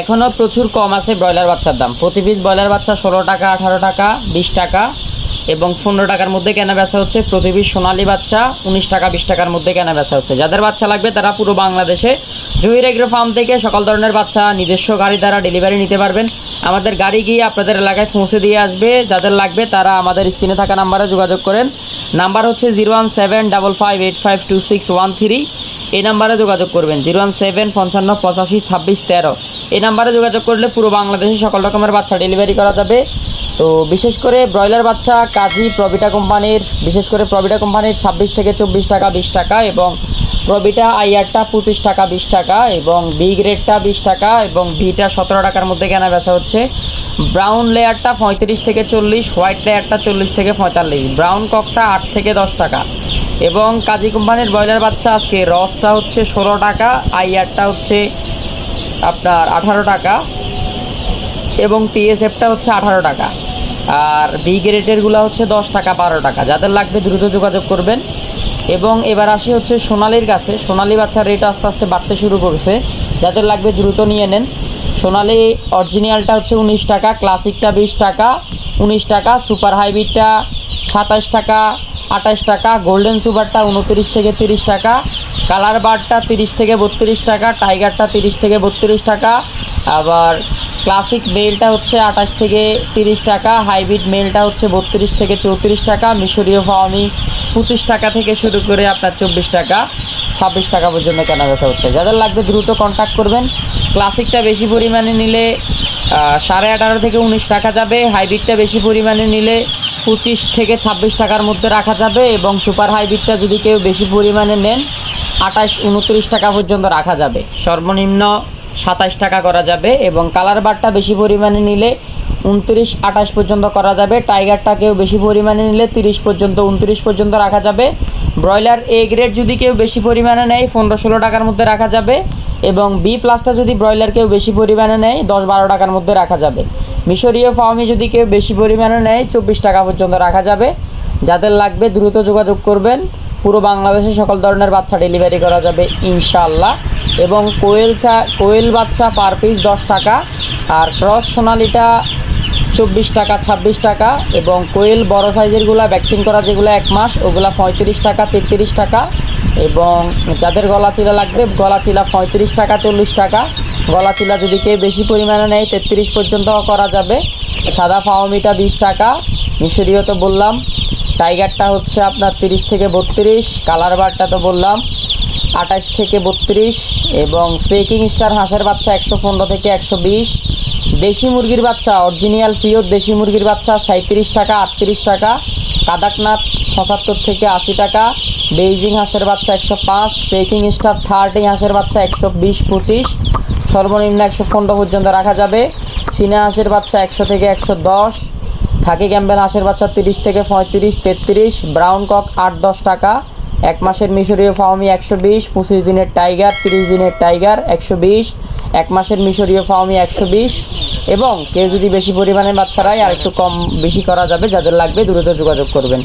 এখনও প্রচুর কম আছে ব্রয়লার বাচ্চার দাম। প্রতি পিস ব্রয়লার বাচ্চা ষোলো টাকা, আঠারো টাকা, বিশ টাকা এবং পনেরো টাকার মধ্যে কেনা বেচা হচ্ছে। প্রতি পিস সোনালী বাচ্চা উনিশ টাকা, বিশ টাকার মধ্যে কেনা বেচা হচ্ছে। যাদের বাচ্চা লাগবে তারা পুরো বাংলাদেশে জহির এগ্রো ফার্ম থেকে সকল ধরনের বাচ্চা নিজস্ব গাড়ি দ্বারা ডেলিভারি নিতে পারবেন। আমাদের গাড়ি গিয়ে আপনাদের এলাকায় পৌঁছে দিয়ে আসবে। যাদের লাগবে তারা আমাদের স্ক্রিনে থাকা নাম্বারে যোগাযোগ করেন। নাম্বার হচ্ছে zero one seven double five eight five two six one three. এই নাম্বারে যোগাযোগ করবেন। জিরো ওয়ান সেভেন পঞ্চান্ন পঁচাশি ছাব্বিশ তেরো। এই নাম্বারে যোগাযোগ করলে পুরো বাংলাদেশে সকল রকমের বাচ্চা ডেলিভারি করা যাবে। তো বিশেষ করে ব্রয়লার বাচ্চা, কাজী প্রবিটা কোম্পানির, বিশেষ করে প্রবিটা কোম্পানির ছাব্বিশ থেকে চব্বিশ টাকা বিশ টাকা এবং প্রবিটা আইয়ারটা পঁচিশ টাকা বিশ টাকা এবং বি গ্রেডটা বিশ টাকা এবং ভিটা সতেরো টাকার মধ্যে কেনা বেচা হচ্ছে। ব্রাউন লেয়ারটা পঁয়ত্রিশ থেকে চল্লিশ, হোয়াইট লেয়ারটা চল্লিশ থেকে পঁয়তাল্লিশ, ব্রাউন ককটা আট থেকে দশ টাকা এবং কাজী কোম্পানির ব্রয়লার বাচ্চা আজকে রসটা হচ্ছে ষোলো টাকা আইয়ারটা হচ্ছে আপনার আঠারো টাকা এবং টিএসএফটা হচ্ছে আঠারো টাকা। আর বি গ্রেডেরগুলো হচ্ছে দশ টাকা, বারো টাকা। যাদের লাগবে দ্রুত যোগাযোগ করবেন। এবং এবার আসি হচ্ছে সোনালির কাছে। সোনালি বাচ্চার রেট আস্তে আস্তে বাড়তে শুরু করছে। যাদের লাগবে দ্রুত নিয়ে নেন। সোনালি অরিজিনালটা হচ্ছে উনিশ টাকা ক্লাসিকটা বিশ টাকা, উনিশ টাকা সুপার হাইব্রিডটা সাতাশ টাকা, আঠাশ টাকা গোল্ডেন সুপারটা উনত্রিশ থেকে তিরিশ টাকা কালার বারটা তিরিশ থেকে বত্রিশ টাকা, টাইগারটা তিরিশ থেকে বত্রিশ টাকা, আবার ক্লাসিক মেলটা হচ্ছে আঠাশ থেকে তিরিশ টাকা, হাইব্রিড মেলটা হচ্ছে বত্রিশ থেকে চৌত্রিশ টাকা, মিশরীয় ফাওয়ামি পঁচিশ টাকা থেকে শুরু করে আপনার চব্বিশ টাকা, ছাব্বিশ টাকা পর্যন্ত কেনা বেচা হচ্ছে। যাদের লাগবে দ্রুত কন্ট্যাক্ট করবেন। ক্লাসিকটা বেশি পরিমাণে নিলে সাড়ে আঠারো থেকে উনিশ রাখা যাবে। হাইব্রিডটা বেশি পরিমাণে নিলে পঁচিশ থেকে ছাব্বিশ টাকার মধ্যে রাখা যাবে এবং সুপার হাইব্রিডটা যদি কেউ বেশি পরিমাণে নেন আঠাশ উনত্রিশ টাকা পর্যন্ত রাখা যাবে। সর্বনিম্ন সাতাশ টাকা করা যাবে এবং কালার বারটা বেশি পরিমাণে নিলে উনত্রিশ, আঠাশ পর্যন্ত করা যাবে। টাইগারটাকেও বেশি পরিমাণে নিলে তিরিশ পর্যন্ত, উনত্রিশ পর্যন্ত রাখা যাবে। ব্রয়লার এ গ্রেড যদি কেউ বেশি পরিমাণে নেয়, পনেরো, ষোলো টাকার মধ্যে রাখা যাবে এবং বি প্লাসটা যদি ব্রয়লার কেউ বেশি পরিমাণে নেয়, দশ, বারো টাকার মধ্যে রাখা যাবে। মিশরীয় ফার্মি যদি কেউ বেশি পরিমাণে নেয়, চব্বিশ টাকা পর্যন্ত রাখা যাবে। যাদের লাগবে দ্রুত যোগাযোগ করবেন। পুরো বাংলাদেশে সকল ধরনের বাচ্চা ডেলিভারি করা যাবে ইনশাল্লাহ এবং কোয়েল কোয়েল বাচ্চা পার পিস দশ টাকা, আর ক্রস সোনালিটা চব্বিশ টাকা, ছাব্বিশ টাকা, এবং কোয়েল বড় সাইজেরগুলা ভ্যাকসিন করা যেগুলো এক মাস, ওগুলা পঁয়ত্রিশ টাকা, তেত্রিশ টাকা, এবং যাদের গলা চিলা লাগবে গলা চিলা পঁয়ত্রিশ টাকা, চল্লিশ টাকা। গলা চিলা যদি কেউ বেশি পরিমাণে নেয়, তেত্রিশ পর্যন্ত করা যাবে। সাদা ফাওমিটা বিশ টাকা, মিশরীয় তো বললাম টাইগারটা হচ্ছে আপনার তিরিশ থেকে বত্রিশ, কালার বারটা তো বললাম, আঠাশ থেকে বত্রিশ, এবং ফেকিং স্টার হাঁসের বাচ্চা একশো পনেরো থেকে একশো বিশ, দেশি মুরগির বাচ্চা অরিজিনাল পিওর দেশি মুরগির বাচ্চা সাঁত্রিশ টাকা, আটত্রিশ টাকা, কাদাকনাথ পঁচাত্তর থেকে আশি টাকা, বেইজিং হাঁসের বাচ্চা একশো পাঁচ পেকিং স্টার থার্টি হাঁসের বাচ্চা একশো বিশ পঁচিশ, সর্বনিম্ন একশো পনেরো পর্যন্ত রাখা যাবে, চীনা হাঁসের বাচ্চা একশো থেকে একশো দশ থাকি ক্যাম্বেল হাঁসের বাচ্চা তিরিশ থেকে পঁয়ত্রিশ, তেত্রিশ, ব্রাউন কক আট, দশ টাকা। এক মাসের মিশরীয় ফাওমি একশো বিশ, পঁচিশ দিনের টাইগার, তিরিশ দিনের টাইগার একশো বিশ, এক মাসের মিশরীয় ফাওমি একশো বিশ এবং কেউ যদি বেশি পরিমাণে বাচ্চারাই আর একটু কম বেশি করা যাবে, যাদের লাগবে দ্রুত যোগাযোগ করবেন।